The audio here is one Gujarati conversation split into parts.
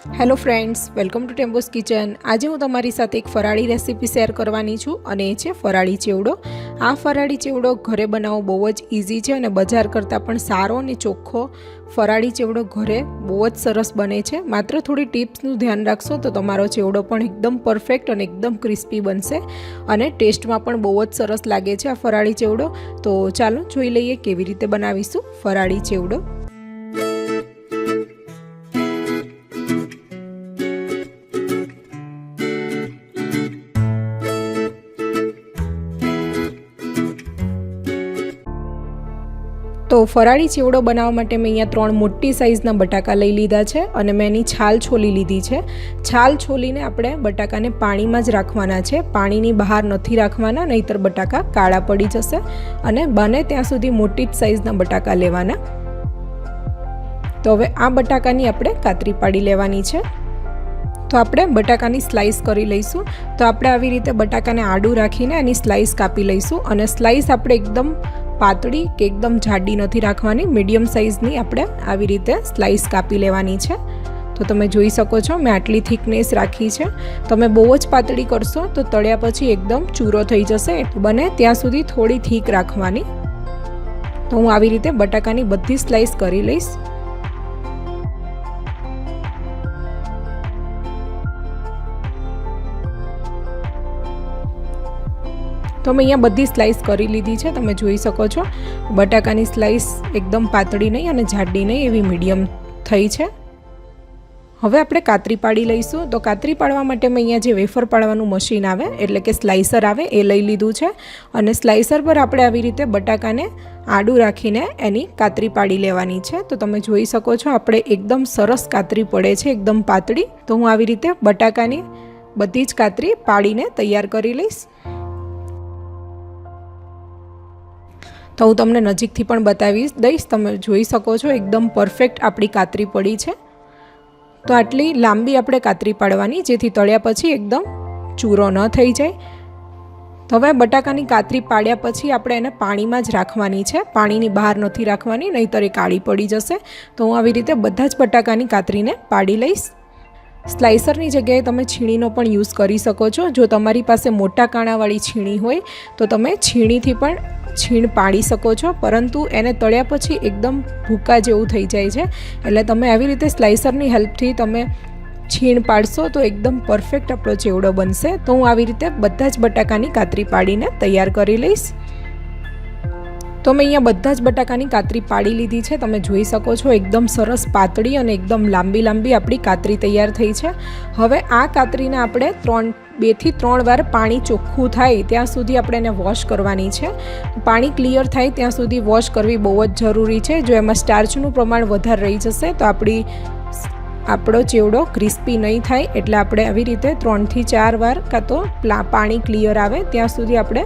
Hello friends, welcome to Tembos kitchen. આજે હું તમારી સાથે એક ફરાળી રેસીપી શેર કરવાની છું અને એ છે ફરાળી ચેવડો. આ ફરાળી ચેવડો ઘરે બનાવવો બહુ જ ઇઝી છે અને બજાર કરતાં પણ સારો અને ચોખ્ખો ફરાળી ચેવડો ઘરે બહુ જ સરસ બને છે. માત્ર થોડી ટિપ્સનું ધ્યાન રાખશો તો તમારો ચેવડો પણ એકદમ પરફેક્ટ અને એકદમ ક્રિસ્પી બનશે અને ટેસ્ટમાં પણ બહુ જ સરસ લાગે છે આ ફરાળી ચેવડો. તો ચાલો જોઈ લઈએ કેવી રીતે બનાવીશું ફરાળી ચેવડો. તો ફરાળી ચેવડો બનાવવા માટે મેં અહીંયા ત્રણ મોટી સાઇઝના બટાકા લઈ લીધા છે અને મેં એની છાલ છોલી લીધી છે. છાલ છોલીને આપણે બટાકાને પાણીમાં જ રાખવાના છે. પાણીની બહાર નથી રાખવાના, નહીંતર બટાકા કાળા પડી જશે અને બને ત્યાં સુધી મોટી જ સાઇઝના બટાકા લેવાના. તો હવે આ બટાકાની આપણે કાતરી પાડી લેવાની છે. તો આપણે બટાકાની સ્લાઈસ કરી લઈશું. તો આપણે આવી રીતે બટાકાને આડું રાખીને એની સ્લાઈસ કાપી લઈશું અને સ્લાઈસ આપણે એકદમ પાતળી કે એકદમ જાડી નથી રાખવાની. મીડિયમ સાઇઝની આપણે આવી રીતે સ્લાઈસ કાપી લેવાની છે. તો તમે જોઈ શકો છો, મેં આટલી થિકનેસ રાખી છે. તમે બહુ જ પાતળી કરશો તો તળ્યા પછી એકદમ ચૂરો થઈ જશે. બને ત્યાં સુધી થોડી થીક રાખવાની. તો હું આવી રીતે બટાકાની બધી સ્લાઈસ કરી લઈશ. તો મેં અહીંયા બધી સ્લાઈસ કરી લીધી છે, તમે જોઈ શકો છો. બટાકાની સ્લાઈસ એકદમ પાતળી નહીં અને જાડી નહીં, એવી મીડિયમ થઈ છે. હવે આપણે કાતરી પાડી લઈશું. તો કાતરી પાડવા માટે મેં અહીંયા જે વેફર પાડવાનું મશીન આવે, એટલે કે સ્લાઇસર આવે, એ લઈ લીધું છે. અને સ્લાઇસર પર આપણે આવી રીતે બટાકાને આડું રાખીને એની કાતરી પાડી લેવાની છે. તો તમે જોઈ શકો છો, આપણે એકદમ સરસ કાતરી પડે છે, એકદમ પાતળી. તો હું આવી રીતે બટાકાની બધી જ કાતરી પાડીને તૈયાર કરી લઈશ. તો હું તમને નજીકથી પણ બતાવીશ. દઈશ, તમે જોઈ શકો છો, એકદમ પરફેક્ટ આપણી કાતરી પડી છે. તો આટલી લાંબી આપણે કાતરી પાડવાની, જેથી તળ્યા પછી એકદમ ચૂરો ન થઈ જાય. તો હવે બટાકાની કાતરી પાડ્યા પછી આપણે એને પાણીમાં જ રાખવાની છે. પાણીની બહાર નથી રાખવાની, નહીંતર એ કાળી પડી જશે. તો હું આવી રીતે બધા જ બટાકાની કાતરીને પાડી લઈશ. સ્લાઇસરની જગ્યાએ તમે છીણીનો પણ યુઝ કરી શકો છો. જો તમારી પાસે મોટા કાણાવાળી છીણી હોય, તો તમે છીણીથી પણ છીણ પાડી શકો છો, પરંતુ એને તળ્યા પછી એકદમ ભૂકા જેવું થઈ જાય છે. એટલે તમે આવી રીતે સ્લાઇસરની હેલ્પથી તમે છીણ પાડશો તો એકદમ પરફેક્ટ આપણો ચેવડો બનશે. તો હું આવી રીતે બધા જ બટાકાની કાતરી પાડીને તૈયાર કરી લઈશ. તો મેં અહીંયા બધા જ બટાકાની કાતરી પાડી લીધી છે. તમે જોઈ શકો છો, એકદમ સરસ પાતળી અને એકદમ લાંબી લાંબી આપણી કાતરી તૈયાર થઈ છે. હવે આ કાતરીને આપણે ત્રણ, બેથી ત્રણ વાર પાણી ચોખ્ખું થાય ત્યાં સુધી આપણે એને વોશ કરવાની છે. પાણી ક્લિયર થાય ત્યાં સુધી વોશ કરવી બહુ જ જરૂરી છે. જો એમાં સ્ટાર્ચનું પ્રમાણ વધારે રહી જશે તો આપણી આપણો ચેવડો ક્રિસ્પી નહીં થાય. એટલે આપણે આવી રીતે ત્રણથી ચાર વાર કાં તો પાણી ક્લિયર આવે ત્યાં સુધી આપણે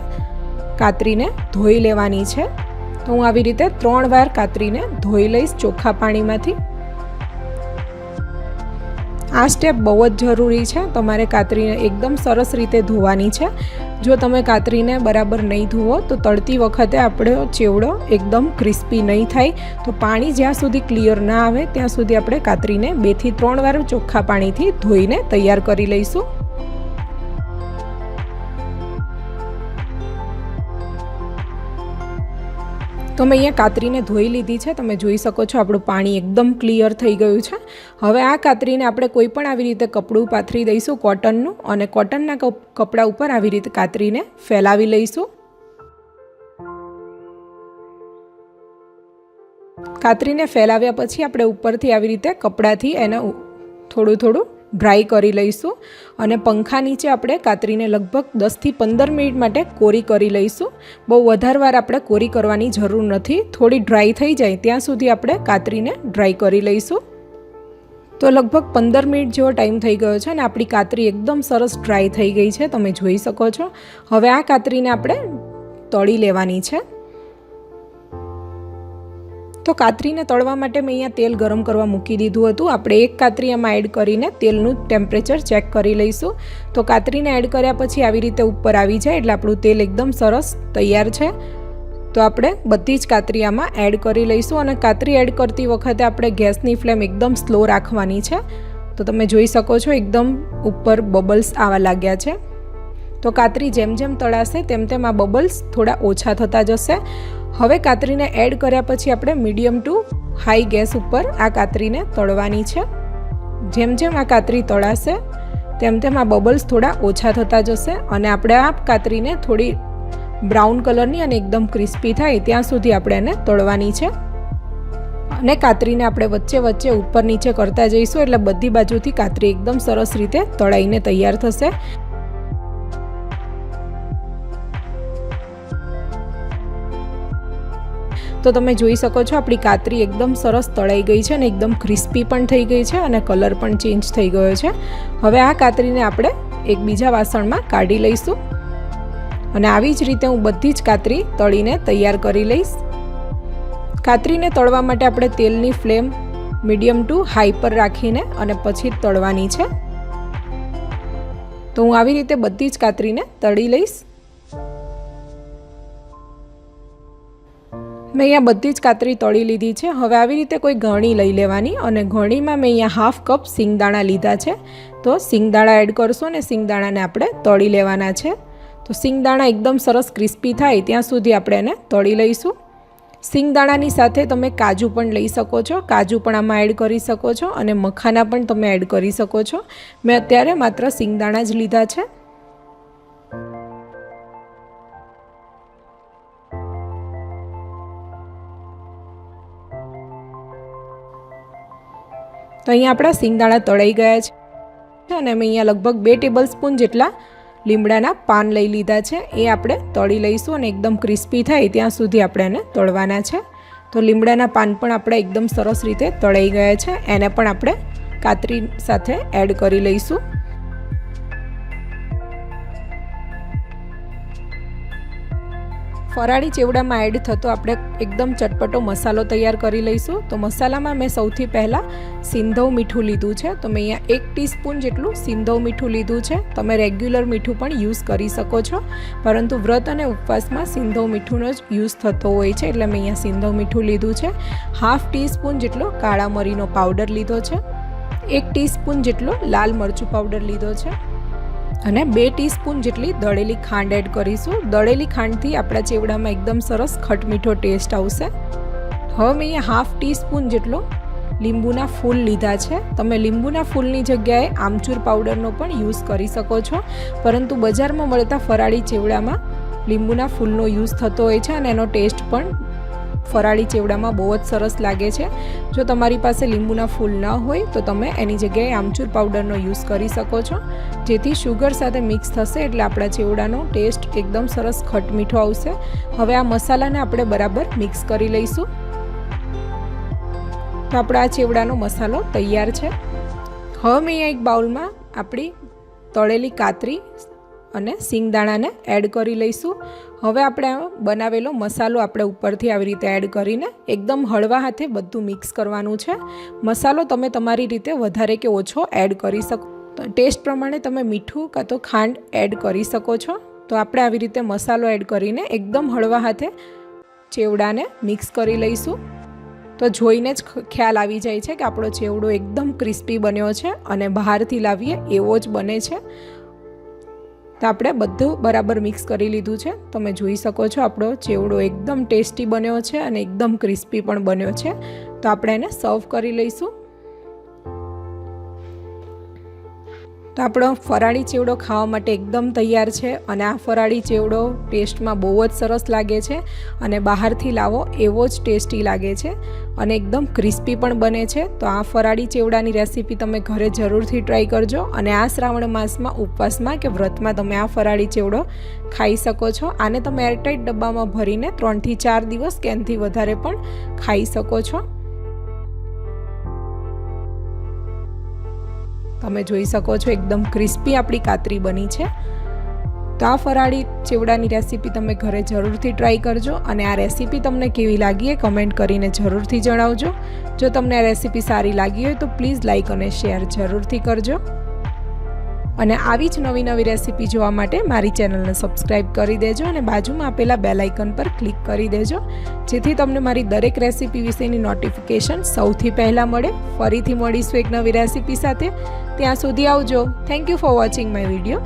કાતરીને ધોઈ લેવાની છે. તો હું આવી રીતે ત્રણ વાર કાતરીને ધોઈ લઈશ ચોખ્ખા પાણીમાંથી. આ સ્ટેપ બહુ જ જરૂરી છે. તમારે કાતરીને એકદમ સરસ રીતે ધોવાની છે. જો તમે કાતરીને બરાબર નહીં ધોવો, તો તળતી વખતે આપણો ચેવડો એકદમ ક્રિસ્પી નહીં થાય. તો પાણી જ્યાં સુધી ક્લિયર ના આવે, ત્યાં સુધી આપણે કાતરીને બેથી ત્રણ વાર ચોખ્ખા પાણીથી ધોઈને તૈયાર કરી લઈશું. તો મેં અહીંયા કાતરીને ધોઈ લીધી છે, તમે જોઈ શકો છો આપણું પાણી એકદમ ક્લિયર થઈ ગયું છે. હવે આ કાતરીને આપણે કોઈ પણ આવી રીતે કપડું પાથરી દઈશું કોટનનું અને કોટનના કપડા ઉપર આવી રીતે કાતરીને ફેલાવી લઈશું. કાતરીને ફેલાવ્યા પછી આપણે ઉપરથી આવી રીતે કપડાથી એને થોડું થોડું ડ્રાય કરી લઈશું અને પંખા નીચે આપણે કાતરીને લગભગ દસથી પંદર મિનિટ માટે કોરી કરી લઈશું. બહુ વધારવાર આપણે કોરી કરવાની જરૂર નથી. થોડી ડ્રાય થઈ જાય ત્યાં સુધી આપણે કાતરીને ડ્રાય કરી લઈશું. તો લગભગ પંદર મિનિટ જેવો ટાઈમ થઈ ગયો છે અને આપણી કાતરી એકદમ સરસ ડ્રાય થઈ ગઈ છે. તમે જોઈ શકો છો. હવે આ કાતરીને આપણે તળી લેવાની છે. તો કાતરીને તળવા માટે મેં અહીંયા તેલ ગરમ કરવા મૂકી દીધું હતું. આપણે એક કાતરી એમાં એડ કરીને તેલનું ટેમ્પરેચર ચેક કરી લઈશું. તો કાતરીને એડ કર્યા પછી આવી રીતે ઉપર આવી જાય એટલે આપણું તેલ એકદમ સરસ તૈયાર છે. તો આપણે બધી જ કાતરી આમાં એડ કરી લઈશું અને કાતરી એડ કરતી વખતે આપણે ગેસની ફ્લેમ એકદમ સ્લો રાખવાની છે. તો તમે જોઈ શકો છો એકદમ ઉપર બબલ્સ આવા લાગ્યા છે. તો કાતરી જેમ જેમ તળાશે, તેમ તેમ આ બબલ્સ થોડા ઓછા થતા જશે. હવે કાતરીને એડ કર્યા પછી આપણે મીડિયમ ટુ હાઈ ગેસ ઉપર આ કાતરીને તળવાની છે. જેમ જેમ આ કાતરી તળાશે, તેમ તેમ આ બબલ્સ થોડા ઓછા થતા જશે અને આપણે આ કાતરીને થોડી બ્રાઉન કલરની અને એકદમ ક્રિસ્પી થાય ત્યાં સુધી આપણે એને તળવાની છે. અને કાતરીને આપણે વચ્ચે વચ્ચે ઉપર નીચે કરતા જઈશું એટલે બધી બાજુથી કાતરી એકદમ સરસ રીતે તળાઈને તૈયાર થશે. તો તમે જોઈ શકો છો, આપણી કાતરી એકદમ સરસ તળાઈ ગઈ છે અને એકદમ ક્રિસ્પી પણ થઈ ગઈ છે અને કલર પણ ચેન્જ થઈ ગયો છે. હવે આ કાતરીને આપણે એક બીજા વાસણમાં કાઢી લઈશું. અને આવી જ રીતે હું બધી જ કાતરી તળીને તૈયાર કરી લઈશ. કાતરીને તળવા માટે આપણે તેલની ફ્લેમ મીડિયમ ટુ હાઈ પર રાખીને અને પછી તળવાની છે. તો હું આવી રીતે બધી જ કાતરીને તળી લઈશ. મેં અહીંયા બધી જ કાતરી તળી લીધી છે. હવે આવી રીતે કોઈ ઘણી લઈ લેવાની અને ઘણીમાં મેં અહીંયા હાફ કપ સિંગદાણા લીધા છે. તો સિંગદાણા એડ કરશું અને સિંગદાણાને આપણે તળી લેવાના છે. તો સિંગદાણા એકદમ સરસ ક્રિસ્પી થાય ત્યાં સુધી આપણે એને તળી લઈશું. સિંગદાણાની સાથે તમે કાજુ પણ લઈ શકો છો. કાજુ પણ આમાં એડ કરી શકો છો અને મખાના પણ તમે એડ કરી શકો છો. મેં અત્યારે માત્ર સિંગદાણા જ લીધા છે. તો અહીંયા આપણા સિંગદાણા તળાઈ ગયા છે. અને મેં અહીંયા લગભગ બે ટેબલ સ્પૂન જેટલા લીમડાના પાન લઈ લીધા છે. એ આપણે તળી લઈશું અને એકદમ ક્રિસ્પી થાય ત્યાં સુધી આપણે એને તળવાના છે. તો લીમડાના પાન પણ આપણે એકદમ સરસ રીતે તળાઈ ગયા છે. એને પણ આપણે કાતરી સાથે એડ કરી લઈશું. ફરાળી ચેવડામાં એડ થતો આપણે એકદમ ચટપટો મસાલો તૈયાર કરી લઈશું. તો મસાલામાં મેં સૌથી પહેલાં સિંધવ મીઠું લીધું છે. તો મેં અહીંયા એક ટીસ્પૂન જેટલું સિંધવ મીઠું લીધું છે. તમે રેગ્યુલર મીઠું પણ યુઝ કરી શકો છો. પરંતુ વ્રત અને ઉપવાસમાં સિંધવ મીઠુંનો જ યુઝ થતો હોય છે. એટલે મેં અહીંયા સિંધવ મીઠું લીધું છે. હાફ ટીસ્પૂન જેટલો કાળા મરીનો પાવડર લીધો છે. એક ટીસ્પૂન જેટલો લાલ મરચું પાવડર લીધો છે. અને બે ટીસ્પૂન જેટલી દળેલી ખાંડ એડ કરીશું. દળેલી ખાંડથી આપણા ચેવડામાં એકદમ સરસ ખટમીઠો ટેસ્ટ આવશે. હવે મેં અહીંયા હાફ ટીસ્પૂન જેટલો લીંબુના ફૂલ લીધા છે. તમે લીંબુના ફૂલની જગ્યાએ આમચૂર પાવડરનો પણ યુઝ કરી શકો છો. પરંતુ બજારમાં મળતા ફરાળી ચેવડામાં લીંબુના ફૂલનો યુઝ થતો હોય છે અને એનો ટેસ્ટ પણ ફરાળી ચેવડામાં બહુ જ સરસ લાગે છે. જો તમારી પાસે લીંબુના ફૂલ ન હોય, તો તમે એની જગ્યાએ આમચૂર પાવડરનો યુઝ કરી શકો છો. જેથી શુગર સાથે મિક્સ થશે એટલે આપણા ચેવડાનો ટેસ્ટ એકદમ સરસ ખટ મીઠો આવશે. હવે આ મસાલાને આપણે બરાબર મિક્સ કરી લઈશું. તો આપણા આ ચેવડાનો મસાલો તૈયાર છે. હવે મેં એક બાઉલમાં આપણી તળેલી કાતરી અને સિંગદાણાને એડ કરી લઈશું. હવે આપણે બનાવેલો મસાલો આપણે ઉપરથી આવી રીતે એડ કરીને એકદમ હળવા હાથે બધું મિક્સ કરવાનું છે. મસાલો તમે તમારી રીતે વધારે કે ઓછો એડ કરી શકો. ટેસ્ટ પ્રમાણે તમે મીઠું કાં તો ખાંડ એડ કરી શકો છો. તો આપણે આવી રીતે મસાલો એડ કરીને એકદમ હળવા હાથે ચેવડાને મિક્સ કરી લઈશું. તો જોઈને જ ખ્યાલ આવી જાય છે કે આપણો ચેવડો એકદમ ક્રિસ્પી બન્યો છે અને બહારથી લાવીએ એવો જ બને છે. તો આપણે બધું બરાબર મિક્સ કરી લીધું છે. તમે જોઈ શકો છો આપણો ચેવડો એકદમ ટેસ્ટી બન્યો છે અને એકદમ ક્રિસ્પી પણ બન્યો છે. તો આપણે એને સર્વ કરી લઈશું. તો આપણો ફરાળી ચેવડો ખાવા માટે એકદમ તૈયાર છે અને આ ફરાળી ચેવડો ટેસ્ટમાં બહુ જ સરસ લાગે છે અને બહારથી લાવો એવો જ ટેસ્ટી લાગે છે અને એકદમ ક્રિસ્પી પણ બને છે. તો આ ફરાળી ચેવડાની રેસીપી તમે ઘરે જરૂરથી ટ્રાય કરજો અને આ શ્રાવણ માસમાં, ઉપવાસમાં કે વ્રતમાં તમે આ ફરાળી ચેવડો ખાઈ શકો છો. આને તમે એરટાઈટ ડબ્બામાં ભરીને ત્રણથી ચાર દિવસ કે એનાથી વધારે પણ ખાઈ શકો છો. તમે જોઈ શકો છો એકદમ ક્રિસ્પી આપણી કાતરી બની છે. તો આ ફરાળી ચેવડાની રેસીપી તમે ઘરે જરૂરથી ટ્રાય કરજો અને આ રેસીપી તમને કેવી લાગી એ કમેન્ટ કરીને જરૂરથી જણાવજો. જો તમને આ રેસીપી સારી લાગી હોય તો પ્લીઝ લાઇક અને શેર જરૂરથી કરજો. અને આવી જ નવી નવી રેસીપી જોવા માટે મારી ચેનલને સબસ્ક્રાઈબ કરી દેજો અને બાજુમાં આપેલા બેલ આઇકન પર ક્લિક કરી દેજો. જેથી તમને મારી દરેક રેસીપી વિશેની નોટિફિકેશન સૌથી પહેલાં મળે. ફરીથી મળીશું એક નવી રેસીપી સાથે. ત્યાં સુધી આવજો. Thank you for watching my video